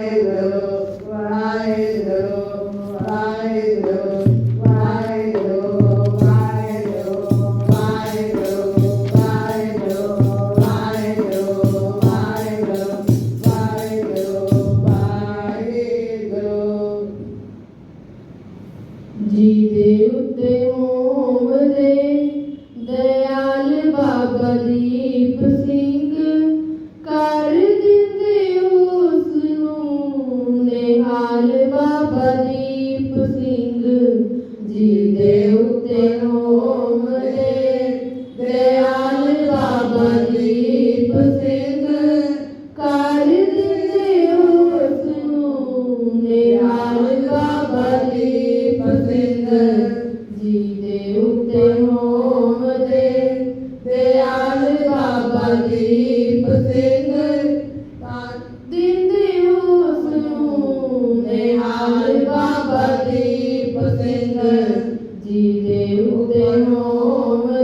I know. I Guru, I Guru. Deus, Deus,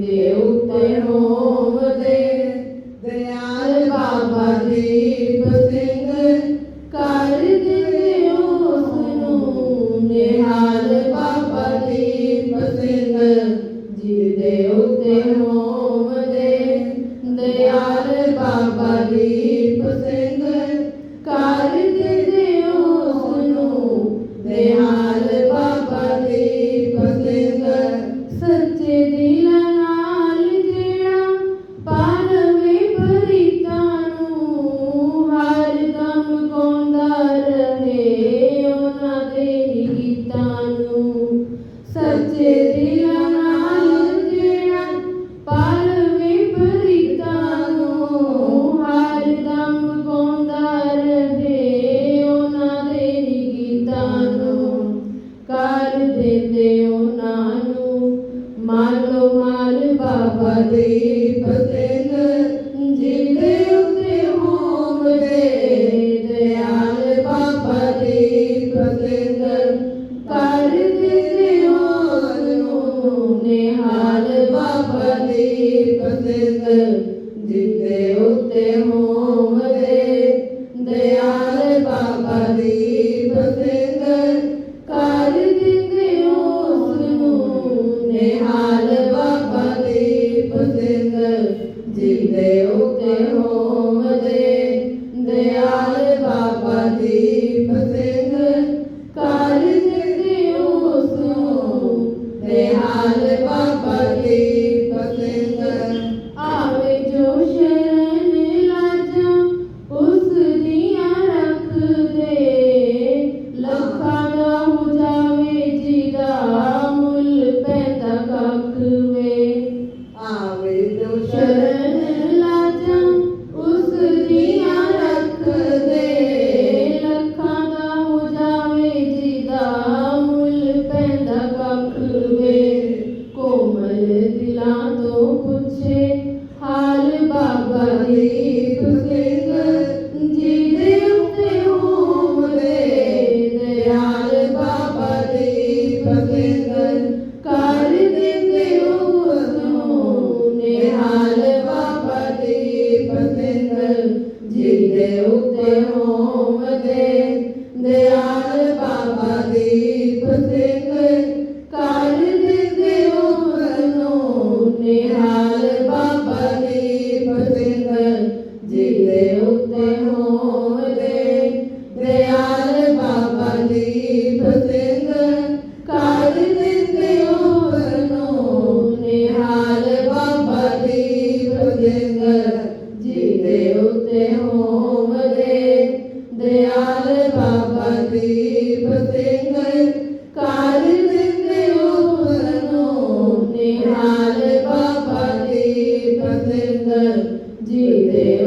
Deus te ਜਿੱਤੇ ਉੱਤੇ home ਦੇ, ਦਿਆਲ ਬਾਬਾ ਦੀਪ ਸਿੰਘ। ਕਰ ਦਿੰਦੇ ਉਸ ਨੂੰ ਨਿਹਾਲ ਬਾਬਾ ਦੀਪ ਸਿੰਘ, ਜਿੱਤੇ ਉੱਤੇ ਹੋਵਦੇ ਦਿਆਲ ਬਾਬਾ ਦੀਪ ਸਿੰਘ, ਕਰ ਦਿੰਦੇ ਉਹਨੂੰ ਨਿਹਾਲ ਬਾਬਾ ਦੀਪ ਸਿੰਘ। ਜੀਦੇ ਉੱਤੇ ਹੋਵਦੇ ਦਿਆਲ ਬਾਬਾ ਦੀਪ ਸਿੰਘ, ਕਰ ਦਿੰਦੇ ਉਹਨੂੰ ਨਿਹਾਲ ਬਾਬਾ ਦੀਪ ਸਿੰਘ। ਜੀਦੇ